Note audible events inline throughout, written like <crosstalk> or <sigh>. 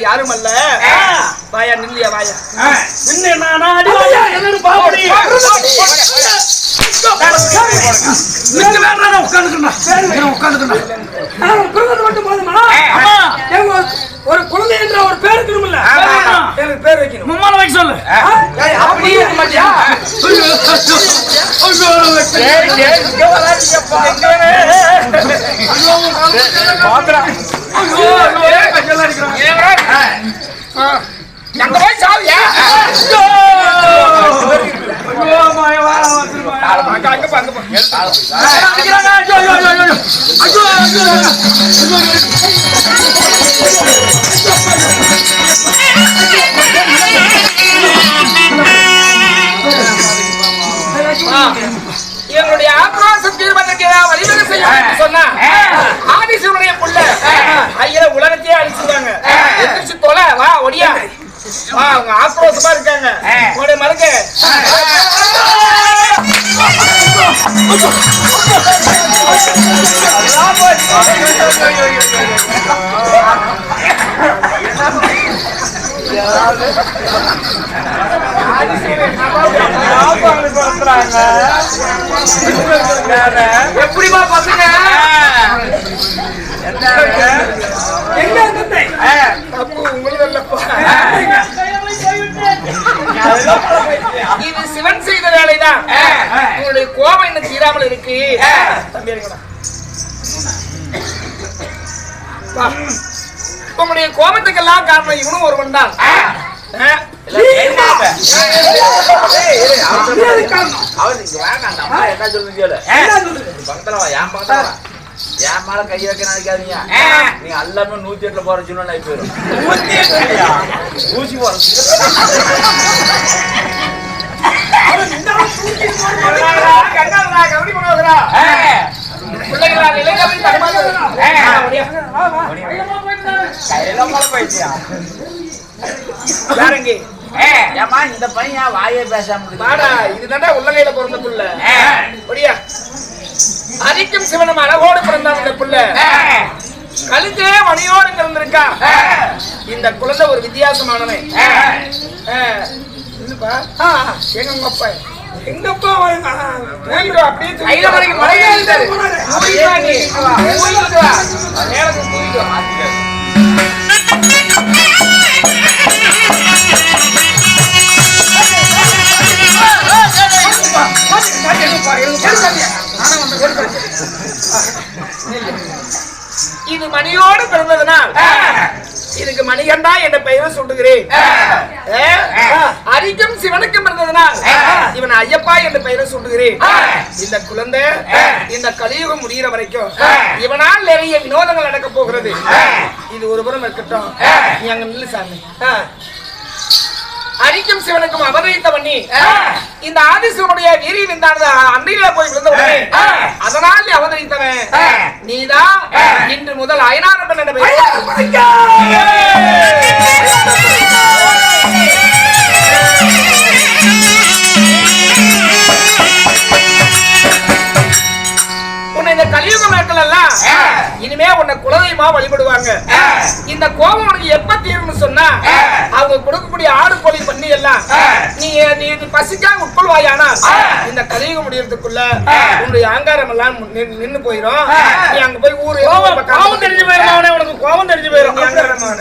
யாரும் அல்ல வாயா நில்லியா வாயா. என்ன நான் நான் உட்கார்ந்துக்கணும் உட்கார்ந்துக்கணும் நான் குழந்தை மட்டும் போதுமா ஒரு குழந்தை என்ற ஒரு பேர் இருக்கணும்ல. எனக்கு பேர் வைக்கணும். மும்மால வைக்க சொல்லு. ஏய், அப்படி இருக்க மாட்டியா? அடிக்கிறான். அங்க போய் சாவியா? எங்களுடைய ஆக்ரோஷம் தீர்வதற்கு ஏதாவது வழிவகை செய்ய சொன்னா ஆதிசிவனுடைய புள்ள ஐயா உலகத்தையே அழிச்சுட்டாங்க எந்திரிச்சு தொலை வா ஒடியா. அவங்க ஆக்ரோஷமா இருக்காங்க. உங்களுடைய மருங்க எப்படிமா பசங்க? தப்பு உங்களுக்கு இது சிவன் செய்த வேலைதான். உங்களுடைய கோபம் இன்னும் தீராமல் இருக்கு. உங்களுடைய கோபத்துக்கெல்லாம் காரணம் இவனும் ஒருவன் தான். என்ன? சொல்லுங்க என் மேல கை வைக்க நினைக்காதீங்க. நீங்க எல்லாமே நூத்தி எட்டுல போற சொன்னா போயிடும் ஊசி போற ஏமா இந்த பையன் வாயே பேசாம இதுதான்டா உள்ளங்கையில பிறந்த புள்ள. அரிக்கும் சிவனும் அழகோடு பிறந்தான் இந்த புள்ள கழுத்தே மணியோடு பிறந்திருக்கா இந்த குழந்தை ஒரு வித்தியாசமானவன் எங்க உங்க அப்பா எங்க அப்பா அப்படியே கையில. வரைக்கும் மழையே இருந்தாரு. <laughs> இது மணியோடு பிறந்ததுனால் இதுக்கு மணிகண்டா என்ற பெயரை சுட்டுகிறேன். அரிக்கும் சிவனுக்கும் பிறந்ததுனால் இவன் ஐயப்பா என்ற பெயரை சுட்டுகிறேன். இந்த குழந்தை இந்த கலியுகம் முடிகிற வரைக்கும் இவனால் நிறைய வினோதங்கள் நடக்க போகிறது. இது ஒரு புறம் இருக்கட்டும். நீ அங்க நில்லு சாமி. ஆ. அரிக்கும் சிவனுக்கும் அவதரித்த பண்ணி இந்த ஆதிசிவனுடைய வீரி விந்தானது அன்றையில போய் விழுந்த உடனே. அதனால் நீ அவதரித்தவன். நீதான் இன்று முதல் அயனாரப்பன் என்ற பெயர். இனிமே உன்னை குலதெய்வமா வழிபடுவாங்க. இந்த கோபம் உனக்கு எப்ப தீரும்னு சொன்னா அவங்க கொடுக்கக்கூடிய ஆடு கோழி பண்ணி எல்லாம் நீ நீ இது பசிக்கா உட்கொள்வாயானா? இந்த கலியுகம் முடியறதுக்குள்ள உன்னுடைய அகங்காரம் எல்லாம் நின்னு- போயிடும் நீ அங்க போய் ஊரு கோவம் தெரிஞ்சு அவனே உனக்கு கோவம் தெரிஞ்சு அகங்காரமான.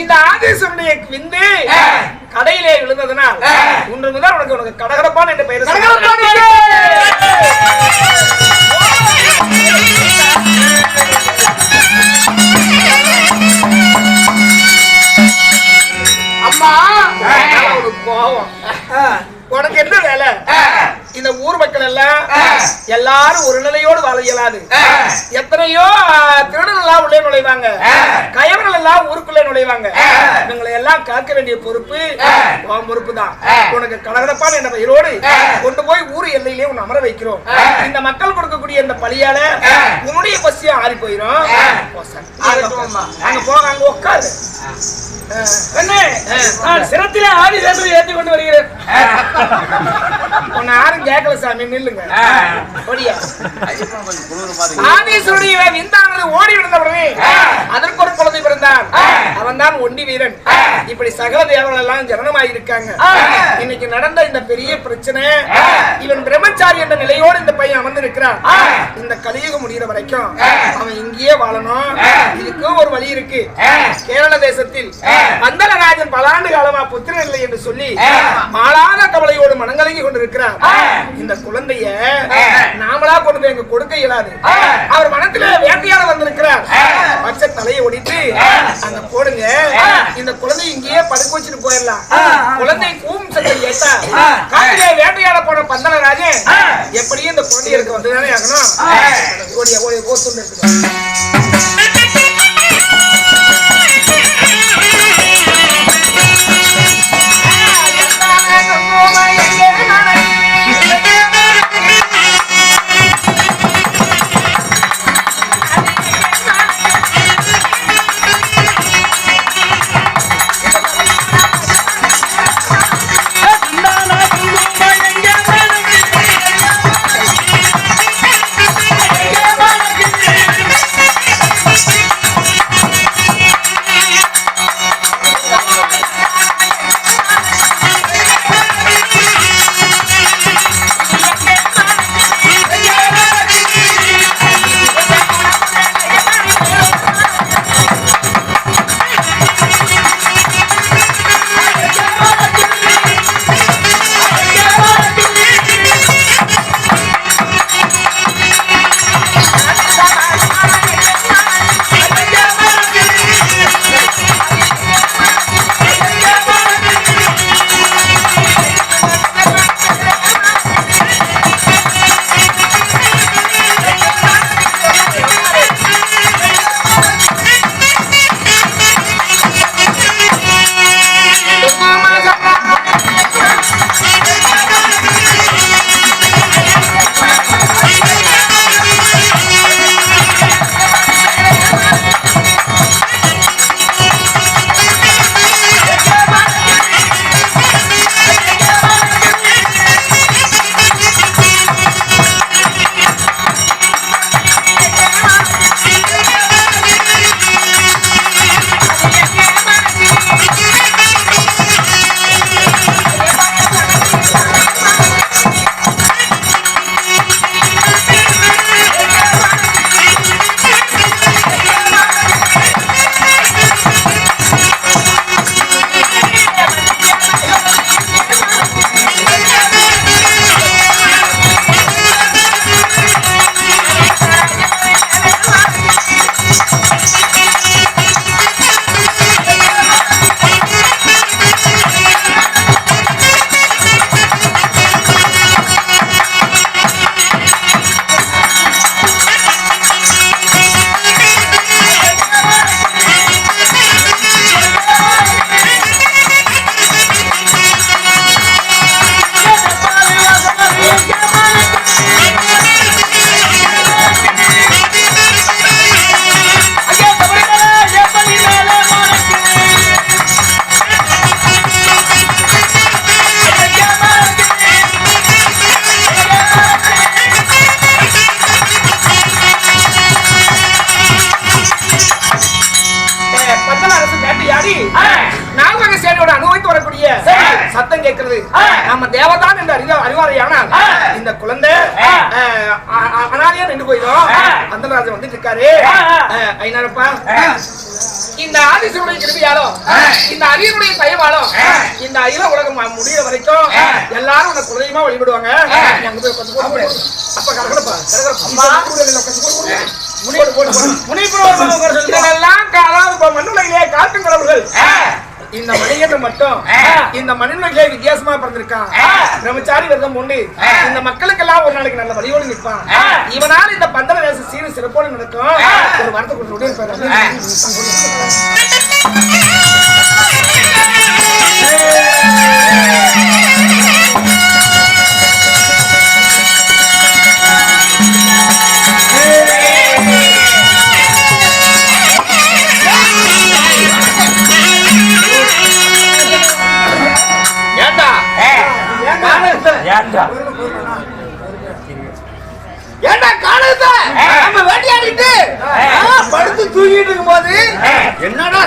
இந்த ஆதேசனுடைய விந்து கடையிலே விழுந்ததுனால் ஒன்று முதல் உனக்கு உனக்கு கடகடப்பான் என்ற பெயர் அம்மா உனக்கு என்ன வேலை? இந்த ஊர் மக்கள் எல்லாம் எல்லாரும் ஒரு நிலையோடு வாழ இயலாது. எத்தனையோ திருடர்கள் எல்லாம் உள்ளே நுழைவாங்க. கயவர்கள் எல்லாம் ஊருக்குள்ளே நுழைவாங்க. இவங்களை எல்லாம் காக்க வேண்டிய பொறுப்பு உன் பொறுப்பு தான் உனக்கு கலகலப்பான என்ற பெயரோடு கொண்டு போய் ஊர் எல்லையிலே உன்னை அமர வைக்கிறோம். இந்த மக்கள் கொடுக்கக்கூடிய இந்த பலியால உன்னுடைய பசியும் ஆறி போயிடும். அங்க போக அங்க உட்காரு. பெண்ணே, நான் சிரத்திலே ஆதி சேர்ந்து ஏற்றி கொண்டு வருகிறேன். உன்னை யாரும் கேட்கல சாமி நில்லுங்க. ஓடியா. ஆதீஸ்வருடைய விந்தானது ஓடி விழுந்த உடனே அதற்கு ஒரு குழந்தை பிறந்தார் பிறந்தான் அவன் தான் ஒண்டி வீரன். இப்படி சகல தேவர்கள் எல்லாம் ஜனனமாயிருக்காங்க இன்னைக்கு நடந்த இந்த பெரிய பிரச்சனை இவன் பிரம்மச்சாரி என்ற நிலையோடு இந்த பையன் அமர்ந்திருக்கிறான். இந்த கலியுகம் முடிகிற வரைக்கும் அவன் இங்கேயே வாழணும். இதுக்கும் ஒரு வழி இருக்கு. கேரள தேசத்தில் மந்தனராஜன் பல ஆண்டு காலமா புத்திரன் இல்லை என்று சொல்லி மாளாத கவலையோடு மனங்கலங்கி கொண்டிருக்கிறார் இந்த குழந்தைய நாமளா கொண்டு போய் அங்க கொடுக்க இயலாது. அவர் மனத்திலே வேட்டையாட வந்திருக்கிறார். பச்சை தலையை ஒடித்து அங்க போடுங்க. இந்த குழந்தை இங்கேயே படுக்க வச்சுட்டு போயிடலாம். குழந்தை கூம் சத்தம் கேட்டா காட்டிலே வேட்டையாட போன பந்தனராஜன் எப்படியும் இந்த குழந்தைகளுக்கு வந்துதானே ஆகணும்? ஓடிய கோத்துண்டு இருக்குது தேவதான் என்று அறிவ அறிவாரையானால் இந்த குழந்தை அனாதையா நின்று போயிடும் பந்தனராஜன் வந்துட்டு இருக்காரு ஐநாரப்பா. இந்த ஆதிசனுடைய கிருபியாலும் இந்த அரியனுடைய தயவாலும் இந்த அகில உலகம் முடிய வரைக்கும் எல்லாரும் உன்னை குலதெய்வமா வழிபடுவாங்க. அப்ப கரகரப்பா கரகரப்பா. முனிவர் முனிவர் இப்ப மண்ணுலகிலே காட்டும் கடவுள்கள் இந்த மனிதன் மட்டும் இந்த மண்ணுலகிலே வித்தியாசமா பிறந்திருக்கான் பிரம்மச்சாரி விரதம் உண்டு. இந்த மக்களுக்கெல்லாம் ஒரு நாளைக்கு நல்ல வழியோடு நிற்பான். இவனால இந்த பந்தல தேச சீர சிறப்போடு நடக்கும். ஒரு வார்த்தை கொண்டு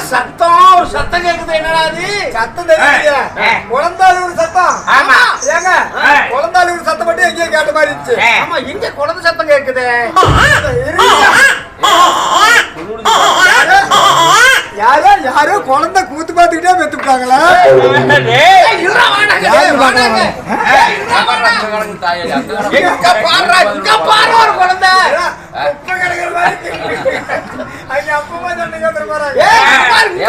சத்தம் ஒரு சத்தம் கேக்குது என்னடா அது சத்தம் தெரியலையே குழந்தாலும் ஒரு சத்தம் ஆமா ஏங்க குழந்தாலும் ஒரு சத்தம் மட்டும் எங்கேயும் கேட்ட மாதிரி இருந்துச்சு ஆமா இங்க குழந்தை சத்தம் கேக்குது யாரோ யாரோ குழந்தை கூத்து பார்த்துக்கிட்டே பெத்துட்டாங்களா இங்க பாருடா, இங்க பாரு ஒரு குழந்தை <laughs>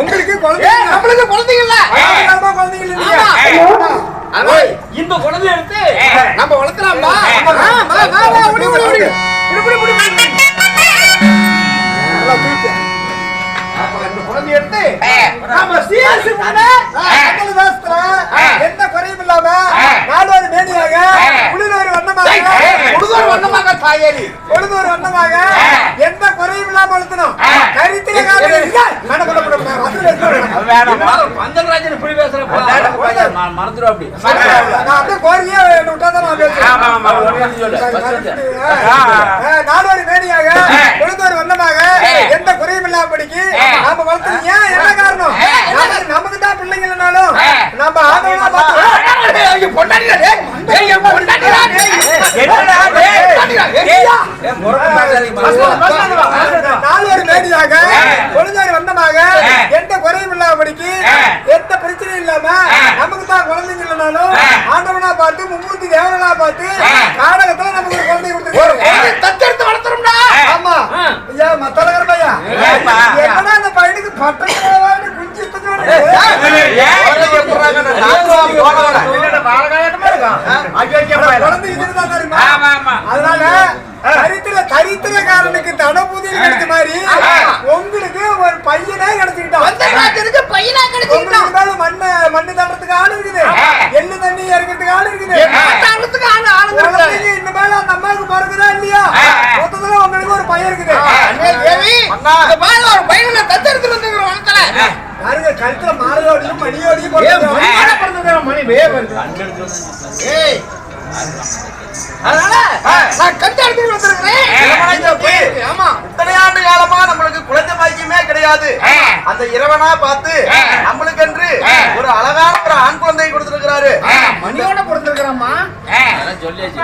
உங்களுக்கு குழந்தை குழந்தைங்க இந்த குழந்தைய எடுத்து நம்ம வளர்த்தலாமா ஆ, வா, வா, வா, ஓடி, ஓடி, ஓடி. புடி, புடி, புடி, புடி. நல்லா தூக்கு. அப்ப இந்த குழந்தைய எடுத்து நாம சீரியஸ் பண்ண அக்கல் தாஸ்திர, எந்த குறையும் இல்லாம நாலு மேனியாக குளிர் வண்ணமாக முழுதோர் வண்ணமாக தாயேரி பொழுதொரு வண்ணமாக எந்த குறையும் இல்லாம வளர்த்தணும் கருத்தில பந்தல்ராஜன் இப்படி பேசுறப்ப மறந்துடும் அப்படி நான் அப்படியே கோரிக்கையா நான் பேசுறேன் சொல்லு நாலு மேனியாக பொழுதொரு வண்ணமாக எந்த குறையும் இல்லாம படிக்கு நாம வளர்த்தீங்க என்ன காரணம் நமக்கு தான் பிள்ளைங்க இல்லைனாலும் நம்ம ஆதரவா பார்த்து ஐயோ, ஐயா. நாலு மேடியாக பொழுதாரி வந்தமாக எந்த குறையும் இல்லாமபடிக்கு எந்த பிரச்சனையும் இல்லாம நமக்கு தான் குழந்தைங்க இல்லைனாலும் ஆண்டவனா பார்த்து மும்மூர்த்தி தேவனா பார்த்து நாடகத்துல நமக்கு ஒரு குழந்தை. கொடுத்துருக்காரு குழந்தைய தத்தெடுத்து வளர்த்துறோம்டா. ஆமா. ஐயா மத்தலகர் ஐயா என்னடா அந்த பையனுக்கு பட்டை குஞ்சு குழந்தை இதுதான் தெரியுமா? ஆமா ஆமா. அதனால தரித்திர தரித்திரக்காரனுக்கு தனபூதியில் கிடைச்ச மாதிரி உங்களுக்கு ஒரு பையனே கிடைச்சுக்கிட்டான். பையனா மேல மண்ணு மண்ணு தள்ளுறதுக்கு ஆள் இருக்குது. எள்ளு தண்ணி இறக்கிறதுக்கு ஆள் இருக்குது. இந்த மேல அந்த அம்மாவுக்கு பிறகுதா இல்லையா? மொத்தத்துல உங்களுக்கு ஒரு பையன் இருக்குது. அண்ணே, தேவி, இந்த பாரு, ஒரு பையனை தத்தெடுத்து வந்துக்கிறேன் வளர்த்தல. பாருங்க கழுத்துல மாலையோடையும் மணியோடையும் மணி வே வருது. ஏய், அதனால நான் கட்டு எடுத்துட்டு வந்திருக்கிறேன். ஆமா. இத்தனை ஆண்டு காலமா நம்மளுக்கு குழந்தை பாக்கியமே கிடையாது. அந்த இறைவனா பார்த்து நம்மளுக்கு என்று ஒரு அழகான ஒரு ஆண் குழந்தையை கொடுத்திருக்கிறாரு. மணியோட அதெல்லாம் சொல்லியாச்சு.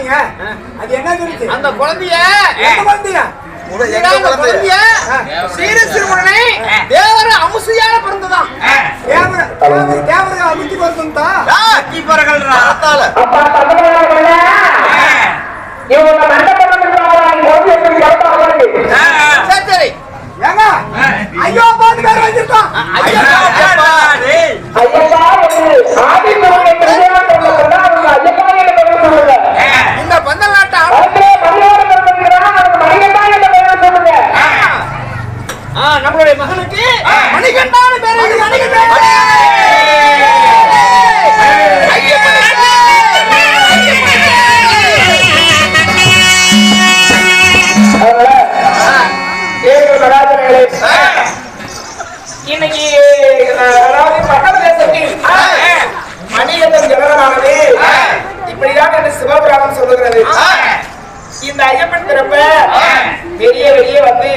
என்ன சொன்னிச்சுங்க அது என்ன சொன்னிச்சு அந்த குழந்தைய? குழந்தையா இதுதான் அந்த குழந்தைய. சீர சிறுவனை தேவர அமுசையால பிறந்ததான் தேவர தேவர தேவர அமுத்தி பார்த்தா அத்தால சரி சரி. ஏங்க ஐயோ பாத்து பேர் ஐயா, நம்மளுடைய மகனுக்கு மணிகண்டான பேர் மணிகண்டன். இன்னைக்கு அதாவது பக்கத்து தேசத்தில் மணிகண்டன் ஜனனமானது இப்படிதான் என்று சிவபுராணம் சொல்லுகிறது. இந்த ஐயப்பன் பிறப்ப வெளிய வெளியே வந்து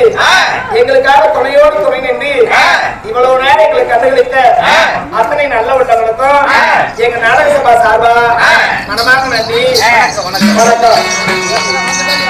எங்களுக்காக துணையோடு துணை நின்று இவ்வளவு நேரம் எங்களுக்கு கண்டுகளித்த அத்தனை நல்ல உள்ளவங்களுக்கும் எங்க நாடக சபா சார்பா மனமாக நன்றி. வணக்கம் வணக்கம்.